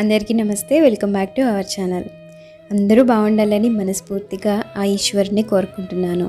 అందరికీ నమస్తే. Welcome back to our channel. అందరూ బాగుండాలని మనస్ఫూర్తిగా ఆ ఈశ్వరుని కోరుకుంటున్నాను.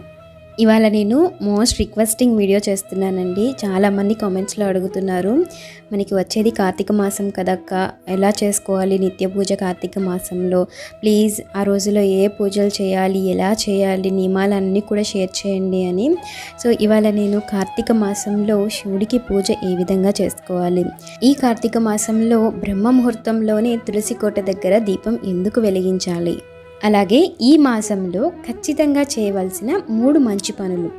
ఇవాళ నేను మోస్ట్ రిక్వెస్టింగ్ వీడియో చేస్తున్నానండి. చాలామంది కామెంట్స్లో అడుగుతున్నారు మనకి వచ్చేది కార్తీక మాసం కదక్క? ఎలా చేసుకోవాలి నిత్య పూజ కార్తీక మాసంలో? ప్లీజ్ ఆ రోజులో ఏ పూజలు చేయాలి ఎలా చేయాలి నియమాలన్నీ కూడా షేర్ చేయండి అని. సో ఇవాళ నేను కార్తీక మాసంలో శివుడికి పూజ ఏ విధంగా చేసుకోవాలి? ఈ కార్తీక మాసంలో బ్రహ్మ ముహూర్తంలోనే తులసి కోట దగ్గర దీపం ఎందుకు వెలిగించాలి? అలాగే ఈ మాసంలో ఖచ్చితంగా చేయవలసిన మూడు మంచి పనులు.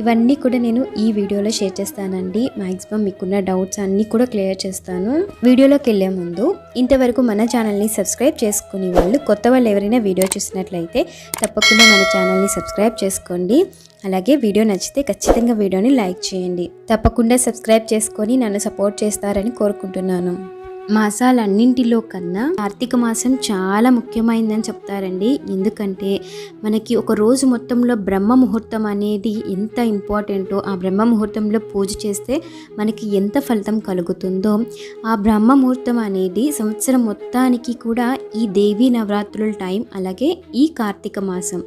ఇవన్నీ కూడా నేను ఈ వీడియోలో షేర్ చేస్తానండి. మ్యాక్సిమం మీకున్న డౌట్స్ అన్నీ కూడా క్లియర్ చేస్తాను. వీడియోలోకి వెళ్ళే ముందు ఇంతవరకు మన ఛానల్ని సబ్స్క్రైబ్ చేసుకునే వాళ్ళు కొత్త వాళ్ళు ఎవరైనా వీడియో చూసినట్లయితే తప్పకుండా మన ఛానల్ని సబ్స్క్రైబ్ చేసుకోండి. అలాగే వీడియో నచ్చితే ఖచ్చితంగా వీడియోని లైక్ చేయండి. తప్పకుండా సబ్స్క్రైబ్ చేసుకొని నన్ను సపోర్ట్ చేస్తారని కోరుకుంటున్నాను. మాసాలన్నింటిలో కన్నా కార్తీక మాసం చాలా ముఖ్యమైందని చెప్తారండి. ఎందుకంటే మనకి ఒక రోజు మొత్తంలో బ్రహ్మ ముహూర్తం అనేది ఎంత ఇంపార్టెంటో ఆ బ్రహ్మ ముహూర్తంలో పూజ చేస్తే మనకి ఎంత ఫలితం కలుగుతుందో ఆ బ్రహ్మ ముహూర్తం అనేది సంవత్సరం మొత్తానికి కూడా ఈ దేవీ నవరాత్రుల టైం అలాగే ఈ కార్తీక మాసం.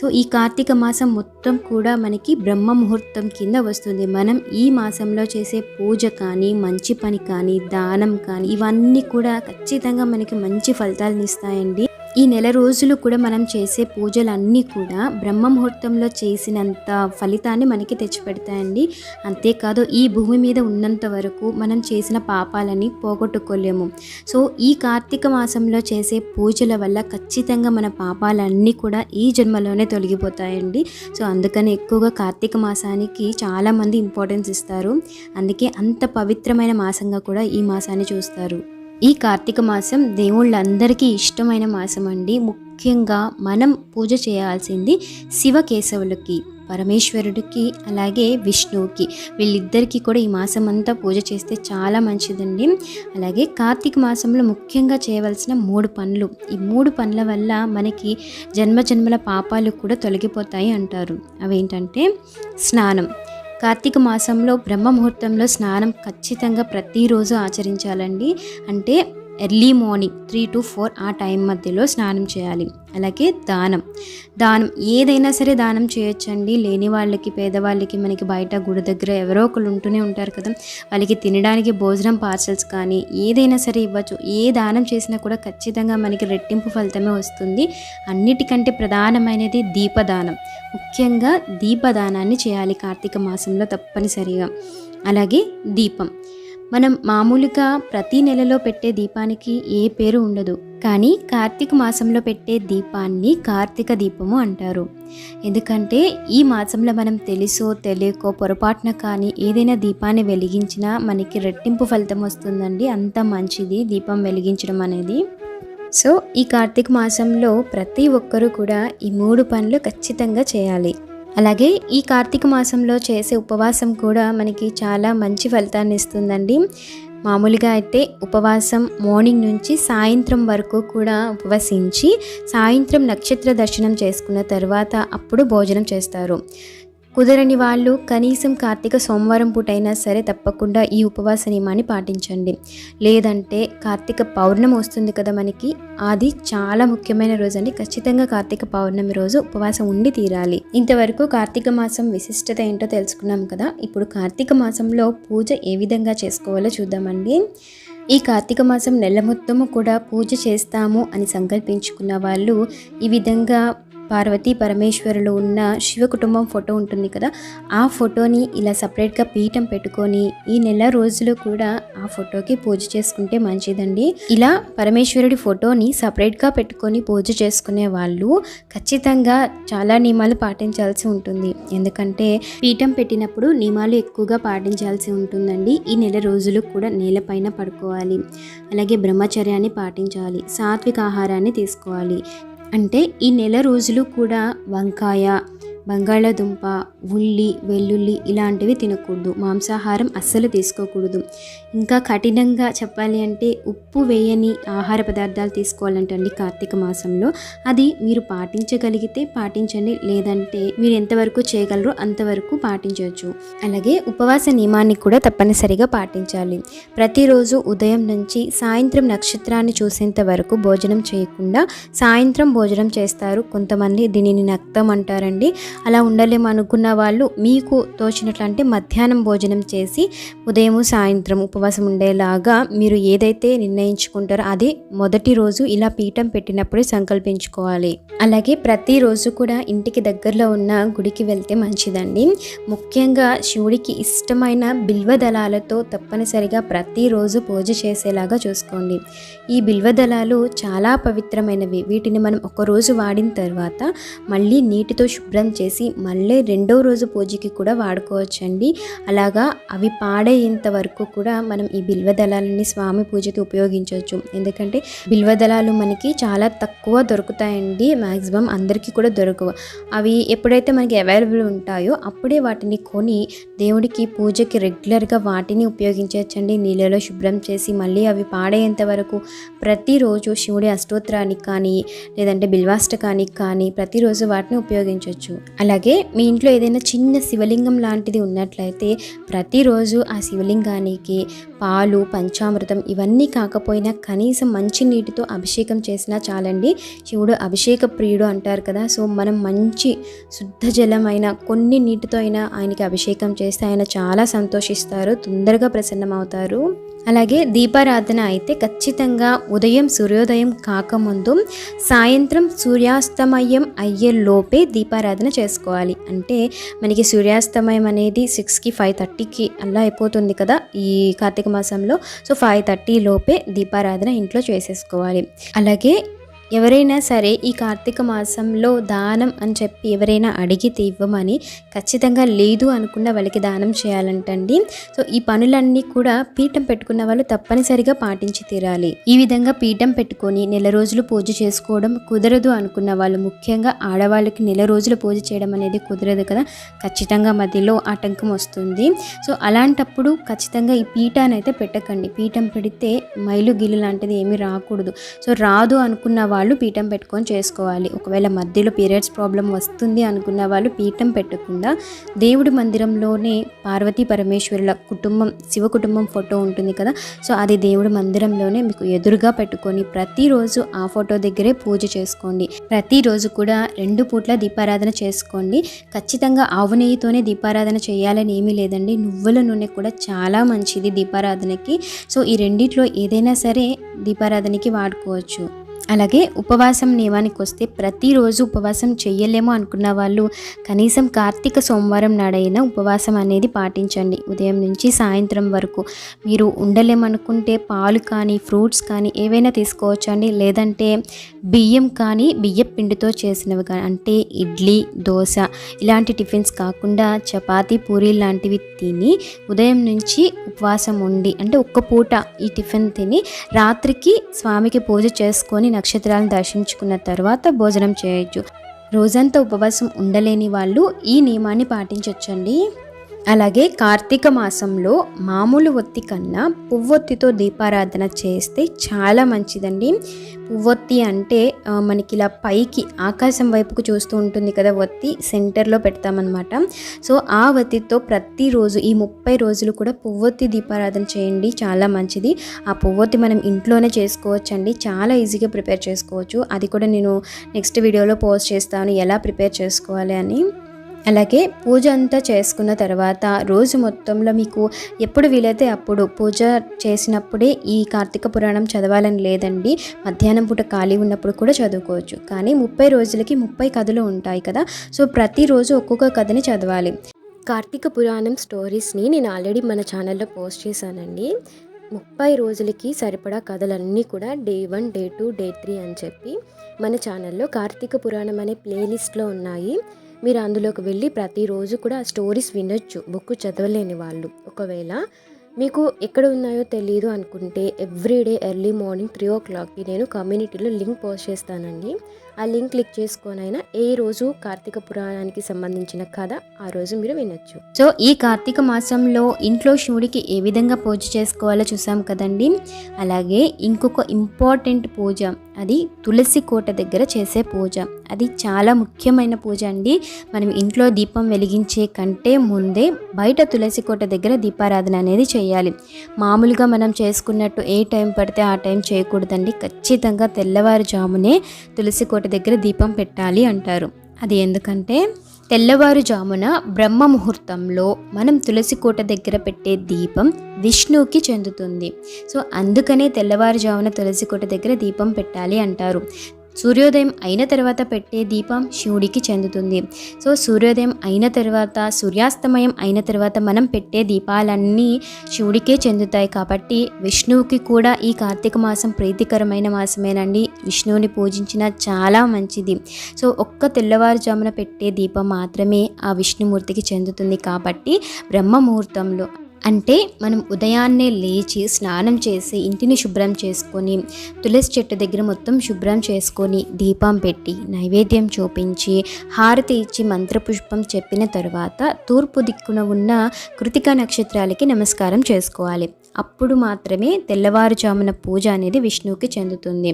సో ఈ కార్తీక మాసం మొత్తం కూడా మనకి బ్రహ్మ ముహూర్తం కింద వస్తుంది. మనం ఈ మాసంలో చేసే పూజ కానీ మంచి పని కానీ దానం కానీ ఇవన్నీ కూడా ఖచ్చితంగా మనకి మంచి ఫలితాలను ఇస్తాయండి. ఈ నెల రోజులు కూడా మనం చేసే పూజలన్నీ కూడా బ్రహ్మ ముహూర్తంలో చేసినంత ఫలితాన్ని మనకి తెచ్చిపెడతాయండి. అంతేకాదు ఈ భూమి మీద ఉన్నంత వరకు మనం చేసిన పాపాలని పోగొట్టుకోలేము. సో ఈ కార్తీక మాసంలో చేసే పూజల వల్ల ఖచ్చితంగా మన పాపాలన్నీ కూడా ఈ జన్మలోనే తొలగిపోతాయండి. సో అందుకని ఎక్కువగా కార్తీక మాసానికి చాలామంది ఇంపార్టెన్స్ ఇస్తారు. అందుకే అంత పవిత్రమైన మాసంగా కూడా ఈ మాసాన్ని చూస్తారు. ఈ కార్తీక మాసం దేవుళ్ళందరికీ ఇష్టమైన మాసం అండి. ముఖ్యంగా మనం పూజ చేయాల్సింది శివకేశవులకి పరమేశ్వరుడికి అలాగే విష్ణువుకి. వీళ్ళిద్దరికీ కూడా ఈ మాసం అంతా పూజ చేస్తే చాలా మంచిదండి. అలాగే కార్తీక మాసంలో ముఖ్యంగా చేయవలసిన మూడు పనులు. ఈ మూడు పనుల వల్ల మనకి జన్మ జన్మల పాపాలు కూడా తొలగిపోతాయి అంటారు. అవేంటంటే స్నానం. కార్తీక మాసంలో బ్రహ్మ ముహూర్తంలో స్నానం ఖచ్చితంగా ప్రతిరోజు ఆచరించాలండి. అంటే early morning three to four ఆ టైం మధ్యలో స్నానం చేయాలి. అలాగే దానం. దానం ఏదైనా సరే దానం చేయొచ్చండి. లేని వాళ్ళకి పేదవాళ్ళకి మనకి బయట గుడి దగ్గర ఎవరో ఒకరు ఉంటూనే ఉంటారు కదా. వాళ్ళకి తినడానికి భోజనం పార్సల్స్ కానీ ఏదైనా సరే ఇవ్వచ్చు. ఏ దానం చేసినా కూడా ఖచ్చితంగా మనకి రెట్టింపు ఫలితమే వస్తుంది. అన్నిటికంటే ప్రధానమైనది దీపదానం. ముఖ్యంగా దీపదానాన్ని చేయాలి కార్తీక మాసంలో తప్పనిసరిగా. అలాగే దీపం. మనం మామూలుగా ప్రతి నెలలో పెట్టే దీపానికి ఏ పేరు ఉండదు. కానీ కార్తీక మాసంలో పెట్టే దీపాన్ని కార్తీక దీపము అంటారు. ఎందుకంటే ఈ మాసంలో మనం తెలుసో తెలియకో పొరపాటున కానీ ఏదైనా దీపాన్ని వెలిగించినా మనకి రెట్టింపు ఫలితం వస్తుందండి. అంత మంచిది దీపం వెలిగించడం అనేది. సో ఈ కార్తీక మాసంలో ప్రతి ఒక్కరూ కూడా ఈ మూడు పనులు ఖచ్చితంగా చేయాలి. అలాగే ఈ కార్తీక మాసంలో చేసే ఉపవాసం కూడా మనకి చాలా మంచి ఫలితాన్ని ఇస్తుందండి. మామూలుగా అయితే ఉపవాసం మార్నింగ్ నుంచి సాయంత్రం వరకు కూడా ఉపవసించి సాయంత్రం నక్షత్ర దర్శనం చేసుకున్న తర్వాత అప్పుడు భోజనం చేస్తారు. కుదరని వాళ్ళు కనీసం కార్తీక సోమవారం పూట అయినా సరే తప్పకుండా ఈ ఉపవాస నియమాన్ని పాటించండి. లేదంటే కార్తీక పౌర్ణమి వస్తుంది కదా మనకి అది చాలా ముఖ్యమైన రోజు అండి ఖచ్చితంగా కార్తీక పౌర్ణమి రోజు ఉపవాసం ఉండి తీరాలి. ఇంతవరకు కార్తీక మాసం విశిష్టత ఏంటో తెలుసుకున్నాం కదా. ఇప్పుడు కార్తీక మాసంలో పూజ ఏ విధంగా చేసుకోవాలో చూద్దామండి. ఈ కార్తీక మాసం నెల మొత్తము కూడా పూజ చేస్తాము అని సంకల్పించుకున్న వాళ్ళు ఈ విధంగా పార్వతీ పరమేశ్వరులు ఉన్న శివ కుటుంబం ఫోటో ఉంటుంది కదా ఆ ఫోటోని ఇలా సపరేట్గా పీఠం పెట్టుకొని ఈ నెల రోజులు కూడా ఆ ఫోటోకి పూజ చేసుకుంటే మంచిదండి. ఇలా పరమేశ్వరుడి ఫోటోని సపరేట్గా పెట్టుకొని పూజ చేసుకునే వాళ్ళు ఖచ్చితంగా చాలా నియమాలు పాటించాల్సి ఉంటుంది. ఎందుకంటే పీఠం పెట్టినప్పుడు నియమాలు ఎక్కువగా పాటించాల్సి ఉంటుందండి. ఈ నెల రోజులు కూడా నేలపైన పడుకోవాలి. అలాగే బ్రహ్మచర్యాన్ని పాటించాలి. సాత్విక ఆహారాన్ని తీసుకోవాలి. అంటే ఈ నెల రోజులు కూడా వంకాయ బంగాళాదుంప ఉల్లి వెల్లుల్లి ఇలాంటివి తినకూడదు. మాంసాహారం అస్సలు తీసుకోకూడదు. ఇంకా కఠినంగా చెప్పాలి అంటే ఉప్పు వేయని ఆహార పదార్థాలు తీసుకోవాలంటండి కార్తీక మాసంలో. అది మీరు పాటించగలిగితే పాటించండి. లేదంటే మీరు ఎంతవరకు చేయగలరో అంతవరకు పాటించవచ్చు. అలాగే ఉపవాస నియమాన్ని కూడా తప్పనిసరిగా పాటించాలి. ప్రతిరోజు ఉదయం నుంచి సాయంత్రం నక్షత్రాన్ని చూసేంత వరకు భోజనం చేయకుండా సాయంత్రం భోజనం చేస్తారు. కొంతమంది దీనిని నక్తం అంటారండి. అలా ఉండలేము అనుకున్న వాళ్ళు మీకు తోచినట్లంటే మధ్యాహ్నం భోజనం చేసి ఉదయం సాయంత్రం ఉపవాసం ఉండేలాగా మీరు ఏదైతే నిర్ణయించుకుంటారో అదే మొదటి రోజు ఇలా పీఠం పెట్టినప్పుడే సంకల్పించుకోవాలి. అలాగే ప్రతిరోజు కూడా ఇంటికి దగ్గరలో ఉన్న గుడికి వెళ్తే మంచిదండి. ముఖ్యంగా శివుడికి ఇష్టమైన బిల్వ దళాలతో తప్పనిసరిగా ప్రతిరోజు పూజ చేసేలాగా చూసుకోండి. ఈ బిల్వ దళాలు చాలా పవిత్రమైనవి. వీటిని మనం ఒక రోజు వాడిన తర్వాత మళ్ళీ నీటితో శుభ్రం చేసి మళ్ళీ రెండో రోజు పూజకి కూడా వాడుకోవచ్చండి. అలాగా అవి పాడేంత వరకు కూడా మనం ఈ బిల్వ దళాలని స్వామి పూజకి ఉపయోగించవచ్చు. ఎందుకంటే బిల్వ దళాలు మనకి చాలా తక్కువ దొరుకుతాయండి. మ్యాక్సిమం అందరికీ కూడా దొరకవు. అవి ఎప్పుడైతే మనకి అవైలబుల్ ఉంటాయో అప్పుడే వాటిని కొని దేవుడికి పూజకి రెగ్యులర్గా వాటిని ఉపయోగించవచ్చండి. నీళ్ళలో శుభ్రం చేసి మళ్ళీ అవి పాడేంత వరకు ప్రతిరోజు శివుడి అష్టోత్తరానికి కానీ లేదంటే బిల్వాష్టకానికి కానీ ప్రతిరోజు వాటిని ఉపయోగించవచ్చు. అలాగే మీ ఇంట్లో ఏదైనా చిన్న శివలింగం లాంటిది ఉన్నట్లయితే ప్రతిరోజు ఆ శివలింగానికి పాలు పంచామృతం ఇవన్నీ కాకపోయినా కనీసం మంచి నీటితో అభిషేకం చేసినా చాలండి. శివుడు అభిషేక ప్రియుడు అంటారు కదా సో మనం మంచి శుద్ధ జలమైన కొన్ని నీటితో అయినా ఆయనకి అభిషేకం చేస్తే ఆయన చాలా సంతోషిస్తారు తొందరగా ప్రసన్నమవుతారు. అలాగే దీపారాధన అయితే ఖచ్చితంగా ఉదయం సూర్యోదయం కాకముందు సాయంత్రం సూర్యాస్తమయం అయ్యే లోపే దీపారాధన చేసుకోవాలి. అంటే మనకి సూర్యాస్తమయం అనేది సిక్స్కి ఫైవ్ థర్టీకి అలా అయిపోతుంది కదా ఈ కార్తీక మాసంలో. సో ఫైవ్ థర్టీ లోపే దీపారాధన ఇంట్లో చేసేసుకోవాలి. అలాగే ఎవరైనా సరే ఈ కార్తీక మాసంలో దానం అని చెప్పి ఎవరైనా అడిగితే ఇవ్వమని ఖచ్చితంగా లేదు అనుకున్న వాళ్ళకి దానం చేయాలంటండి. సో ఈ పనులన్నీ కూడా పీఠం పెట్టుకున్న వాళ్ళు తప్పనిసరిగా పాటించి తీరాలి. ఈ విధంగా పీఠం పెట్టుకొని నెల రోజులు పూజ చేసుకోవడం కుదరదు అనుకున్న వాళ్ళు ముఖ్యంగా ఆడవాళ్ళకి నెల రోజులు పూజ చేయడం అనేది కుదరదు కదా. ఖచ్చితంగా మధ్యలో ఆటంకం వస్తుంది. సో అలాంటప్పుడు ఖచ్చితంగా ఈ పీఠాన్ని అయితే పెట్టకండి. పీఠం పెడితే మైలు గిల్లు లాంటిది ఏమీ రాకూడదు. సో రాదు అనుకున్న వాళ్ళు పీఠం పెట్టుకొని చేసుకోవాలి. ఒకవేళ మధ్యలో పీరియడ్స్ ప్రాబ్లం వస్తుంది అనుకున్న వాళ్ళు పీఠం పెట్టకుండా దేవుడి మందిరంలోనే పార్వతీ పరమేశ్వరుల కుటుంబం శివ కుటుంబం ఫోటో ఉంటుంది కదా. సో అది దేవుడి మందిరంలోనే మీకు ఎదురుగా పెట్టుకొని ప్రతిరోజు ఆ ఫోటో దగ్గరే పూజ చేసుకోండి. ప్రతిరోజు కూడా రెండు పూట్ల దీపారాధన చేసుకోండి. ఖచ్చితంగా ఆవు నెయ్యితోనే దీపారాధన చేయాలని ఏమీ లేదండి. నువ్వుల నూనె కూడా చాలా మంచిది దీపారాధనకి. సో ఈ రెండిట్లో ఏదైనా సరే దీపారాధనకి వాడుకోవచ్చు. అలాగే ఉపవాసం నియమానికి వస్తే ప్రతిరోజు ఉపవాసం చెయ్యలేము అనుకున్న వాళ్ళు కనీసం కార్తీక సోమవారం నాడైనా ఉపవాసం అనేది పాటించండి. ఉదయం నుంచి సాయంత్రం వరకు మీరు ఉండలేమనుకుంటే పాలు కానీ ఫ్రూట్స్ కానీ ఏవైనా తీసుకోవచ్చండి లేదంటే బియ్యం కానీ బియ్యం పిండితో చేసినవి కానీ అంటే ఇడ్లీ దోశ ఇలాంటి టిఫిన్స్ కాకుండా చపాతీ పూరీ లాంటివి తిని ఉదయం నుంచి ఉపవాసం ఉండి అంటే ఒక్క పూట ఈ టిఫిన్ తిని రాత్రికి స్వామికి పూజ చేసుకొని నక్షత్రాలను దర్శించుకున్న తర్వాత భోజనం చేయొచ్చు. రోజంతా ఉపవాసం ఉండలేని వాళ్ళు ఈ నియమాన్ని పాటించవచ్చండి అలాగే కార్తీక మాసంలో మామూలు ఒత్తి కన్నా పువ్వొత్తితో దీపారాధన చేస్తే చాలా మంచిదండి. పువ్వొత్తి అంటే మనకి ఇలా పైకి ఆకాశం వైపుకు చూస్తూ ఉంటుంది కదా ఒత్తి సెంటర్లో పెడతామన్నమాట. సో ఆ ఒత్తితో ప్రతిరోజు ఈ ముప్పై రోజులు కూడా పువ్వొత్తి దీపారాధన చేయండి చాలా మంచిది. ఆ పువ్వొత్తి మనం ఇంట్లోనే చేసుకోవచ్చండి చాలా ఈజీగా ప్రిపేర్ చేసుకోవచ్చు. అది కూడా నేను నెక్స్ట్ వీడియోలో పోస్ట్ చేస్తాను ఎలా ప్రిపేర్ చేసుకోవాలి అని. అలాగే పూజ అంతా చేసుకున్న తర్వాత రోజు మొత్తంలో మీకు ఎప్పుడు వీలైతే అప్పుడు పూజ చేసినప్పుడే ఈ కార్తీక పురాణం చదవాలని లేదండి. మధ్యాహ్నం పూట ఖాళీ ఉన్నప్పుడు కూడా చదువుకోవచ్చు. కానీ ముప్పై రోజులకి ముప్పై కథలు ఉంటాయి కదా. సో ప్రతిరోజు ఒక్కొక్క కథని చదవాలి. కార్తీక పురాణం స్టోరీస్ని నేను ఆల్రెడీ మన ఛానల్లో పోస్ట్ చేశానండి. ముప్పై రోజులకి సరిపడా కథలన్నీ కూడా day one day two day three అని చెప్పి మన ఛానల్లో కార్తీక పురాణం అనే ప్లేలిస్ట్లో ఉన్నాయి. మీరు అందులోకి వెళ్ళి ప్రతిరోజు కూడా ఆ స్టోరీస్ వినొచ్చు బుక్ చదవలేని వాళ్ళు. ఒకవేళ మీకు ఎక్కడ ఉన్నాయో తెలియదు అనుకుంటే every day early morning three ఓ క్లాక్కి నేను కమ్యూనిటీలో లింక్ పోస్ట్ చేస్తానండి. ఆ లింక్ క్లిక్ చేసుకొనైనా ఏ రోజు కార్తీక పురాణానికి సంబంధించిన కథ ఆ రోజు మీరు వినొచ్చు. సో ఈ కార్తీక మాసంలో ఇంట్లో శివుడికి ఏ విధంగా పూజ చేసుకోవాలో చూసాం కదండి. అలాగే ఇంకొక ఇంపార్టెంట్ పూజ అది తులసి కోట దగ్గర చేసే పూజ. అది చాలా ముఖ్యమైన పూజ అండి. మనం ఇంట్లో దీపం వెలిగించే కంటే ముందే బయట తులసి కోట దగ్గర దీపారాధన అనేది చేయాలి. మామూలుగా మనం చేసుకున్నట్టు ఏ టైం పడితే ఆ టైం చేయకూడదండి. ఖచ్చితంగా తెల్లవారుజామునే తులసి కోట దగ్గర దీపం పెట్టాలి అంటారు. అది ఎందుకంటే తెల్లవారుజామున బ్రహ్మ ముహూర్తంలో మనం తులసి కోట దగ్గర పెట్టే దీపం విష్ణువుకి చెందుతుంది. సో అందుకనే తెల్లవారుజామున తులసి కోట దగ్గర దీపం పెట్టాలి అంటారు. సూర్యోదయం అయిన తర్వాత పెట్టే దీపం శివుడికి చెందుతుంది. సో సూర్యోదయం అయిన తర్వాత సూర్యాస్తమయం అయిన తర్వాత మనం పెట్టే దీపాలన్నీ శివుడికే చెందుతాయి. కాబట్టి విష్ణువుకి కూడా ఈ కార్తీక మాసం ప్రీతికరమైన మాసమేనండి. విష్ణువుని పూజించిన చాలా మంచిది. సో ఒక్క తెల్లవారుజామున పెట్టే దీపం మాత్రమే ఆ విష్ణుమూర్తికి చెందుతుంది. కాబట్టి బ్రహ్మ ముహూర్తంలో అంటే మనం ఉదయాన్నే లేచి స్నానం చేసి ఇంటిని శుభ్రం చేసుకొని తులసి చెట్టు దగ్గర మొత్తం శుభ్రం చేసుకొని దీపం పెట్టి నైవేద్యం చూపించి హారతి ఇచ్చి మంత్రపుష్పం చెప్పిన తర్వాత తూర్పు దిక్కున ఉన్న కృతికా నక్షత్రాలకి నమస్కారం చేసుకోవాలి. అప్పుడు మాత్రమే తెల్లవారుజామున పూజ అనేది విష్ణువుకి చెందుతుంది.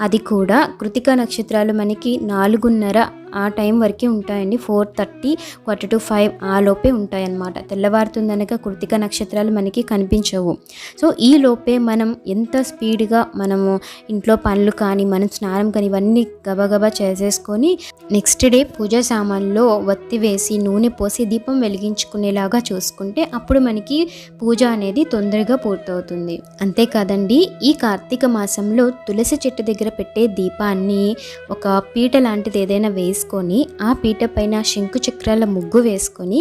అది కూడా కృతికా నక్షత్రాలు మనకి నాలుగున్నర ఆ టైం వరకే ఉంటాయండి. Four thirty quarter to five ఆ లోపే ఉంటాయన్నమాట. తెల్లవారుతుందనక కృతిక నక్షత్రాలు మనకి కనిపించవు. సో ఈ లోపే మనం ఎంత స్పీడ్గా మనము ఇంట్లో పనులు కానీ మనం స్నానం కానీ ఇవన్నీ గబగబా చేసేసుకొని నెక్స్ట్ డే పూజా సామాన్లో వత్తి వేసి నూనె పోసి దీపం వెలిగించుకునేలాగా చూసుకుంటే అప్పుడు మనకి పూజ అనేది తొందరగా పూర్తవుతుంది. అంతేకాదండి ఈ కార్తీక మాసంలో తులసి చెట్టు దగ్గర పెట్టే దీపాన్ని ఒక పీట లాంటిది ఏదైనా వేసి తీసుకొని ఆ పీట పైన శంకు చక్రాల ముగ్గు వేసుకొని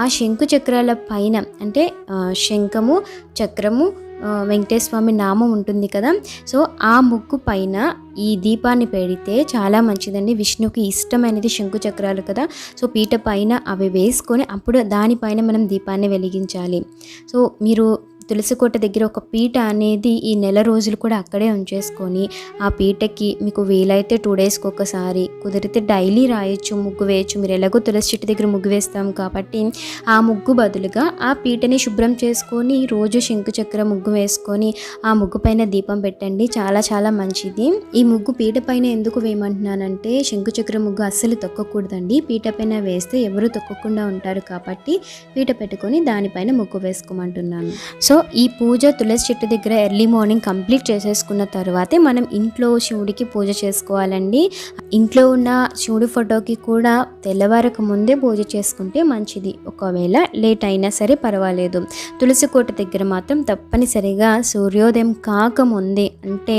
ఆ శంకు చక్రాల పైన అంటే శంఖము చక్రము వెంకటేశ్వమి నామం ఉంటుంది కదా. సో ఆ ముగ్గు పైన ఈ దీపాన్ని పెడితే చాలా మంచిదండి. విష్ణుకి ఇష్టమైనది శంకు చక్రాలు కదా. సో పీట పైన అవి వేసుకొని అప్పుడు దానిపైన మనం దీపాన్ని వెలిగించాలి. సో మీరు తులసి కోట దగ్గర ఒక పీట అనేది ఈ నెల రోజులు కూడా అక్కడే ఉంచేసుకొని ఆ పీటకి మీకు వీలైతే టూ డేస్కి ఒకసారి కుదిరితే డైలీ రాయొచ్చు ముగ్గు వేయచ్చు. మీరు ఎలాగో తులసి చెట్టు దగ్గర ముగ్గు వేస్తాం కాబట్టి ఆ ముగ్గు బదులుగా ఆ పీటని శుభ్రం చేసుకొని రోజు శంకు చక్ర ముగ్గు వేసుకొని ఆ ముగ్గు పైన దీపం పెట్టండి. చాలా చాలా మంచిది. ఈ ముగ్గు పీట పైన ఎందుకు వేయమంటున్నానంటే శంకు చక్ర ముగ్గు అస్సలు తొక్కకూడదండి. పీట పైన వేస్తే ఎవరు తొక్కకుండా ఉంటారు కాబట్టి పీట పెట్టుకొని దానిపైన ముగ్గు వేసుకోమంటున్నాను. సో ఈ పూజ తులసి చెట్టు దగ్గర ఎర్లీ మార్నింగ్ కంప్లీట్ చేసేసుకున్న తర్వాతే మనం ఇంట్లో శివుడికి పూజ చేసుకోవాలండి. ఇంట్లో ఉన్న శివుడి ఫోటోకి కూడా తెల్లవారక ముందే పూజ చేసుకుంటే మంచిది. ఒకవేళ లేట్ అయినా సరే పర్వాలేదు. తులసి కోట దగ్గర మాత్రం తప్పనిసరిగా సూర్యోదయం కాకముందే అంటే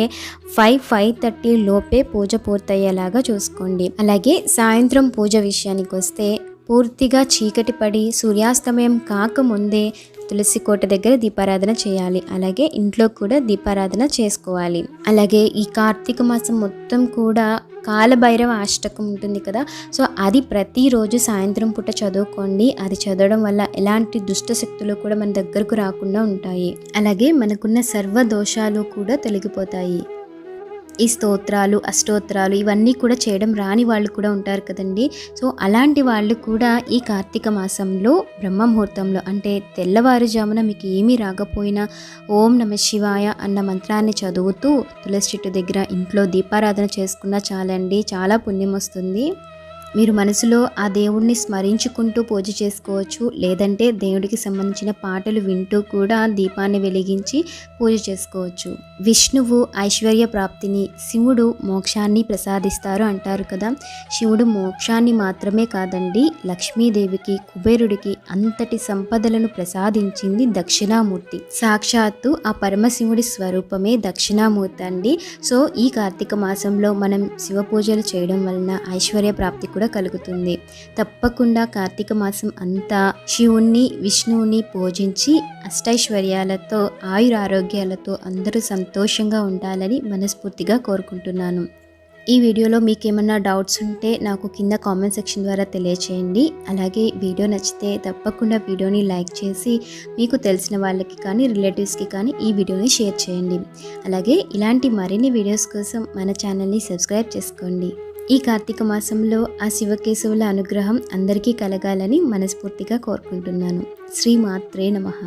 ఫైవ్ ఫైవ్ థర్టీ లోపే పూజ పూర్తయ్యేలాగా చూసుకోండి. అలాగే సాయంత్రం పూజ విషయానికి వస్తే పూర్తిగా చీకటి పడి సూర్యాస్తమయం కాకముందే తులసి కోట దగ్గర దీపారాధన చేయాలి. అలాగే ఇంట్లో కూడా దీపారాధన చేసుకోవాలి. అలాగే ఈ కార్తీక మాసం మొత్తం కూడా కాలభైరవ అష్టకం ఉంటుంది కదా. సో అది ప్రతిరోజు సాయంత్రం పూట చదువుకోండి. అది చదవడం వల్ల ఎలాంటి దుష్ట శక్తులు కూడా మన దగ్గరకు రాకుండా ఉంటాయి. అలాగే మనకున్న సర్వ దోషాలు కూడా తొలగిపోతాయి. ఈ స్తోత్రాలు అష్టోత్రాలు ఇవన్నీ కూడా చేయడం రాని వాళ్ళు కూడా ఉంటారు కదండి. సో అలాంటి వాళ్ళు కూడా ఈ కార్తీక మాసంలో బ్రహ్మ ముహూర్తంలో అంటే తెల్లవారుజామున మీకు ఏమీ రాకపోయినా ఓం నమ శివాయ అన్న మంత్రాన్ని చదువుతూ తులసి చెట్టు దగ్గర ఇంట్లో దీపారాధన చేసుకున్నా చాలండి. చాలా పుణ్యం వస్తుంది. మీరు మనసులో ఆ దేవుణ్ణి స్మరించుకుంటూ పూజ చేసుకోవచ్చు లేదంటే దేవుడికి సంబంధించిన పాటలు వింటూ కూడా దీపాన్ని వెలిగించి పూజ చేసుకోవచ్చు. విష్ణువు ఐశ్వర్య ప్రాప్తిని శివుడు మోక్షాన్ని ప్రసాదిస్తారు అంటారు కదా. శివుడు మోక్షాన్ని మాత్రమే కాదండి లక్ష్మీదేవికి కుబేరుడికి అంతటి సంపదలను ప్రసాదించింది దక్షిణామూర్తి. సాక్షాత్తు ఆ పరమశివుడి స్వరూపమే దక్షిణామూర్తి అండి. సో ఈ కార్తీక మాసంలో మనం శివ పూజలు చేయడం వలన ఐశ్వర్య ప్రాప్తి కూడా కలుగుతుంది. తప్పకుండా కార్తీక మాసం అంతా శివుణ్ణి విష్ణువుని పూజించి అష్టైశ్వర్యాలతో ఆయురారోగ్యాలతో అందరూ సంతోషంగా ఉండాలని మనస్ఫూర్తిగా కోరుకుంటున్నాను. ఈ వీడియోలో మీకు ఏమన్నా డౌట్స్ ఉంటే నాకు కింద కామెంట్ సెక్షన్ ద్వారా తెలియచేయండి. అలాగే వీడియో నచ్చితే తప్పకుండా వీడియోని లైక్ చేసి మీకు తెలిసిన వాళ్ళకి కానీ రిలేటివ్స్కి కానీ ఈ వీడియోని షేర్ చేయండి. అలాగే ఇలాంటి మరిన్ని వీడియోస్ కోసం మన ఛానల్ని సబ్స్క్రైబ్ చేసుకోండి. ఈ కార్తీక మాసంలో ఆ శివకేశవుల అనుగ్రహం అందరికీ కలగాలని మనస్ఫూర్తిగా కోరుకుంటున్నాను. శ్రీ మాత్రే నమః.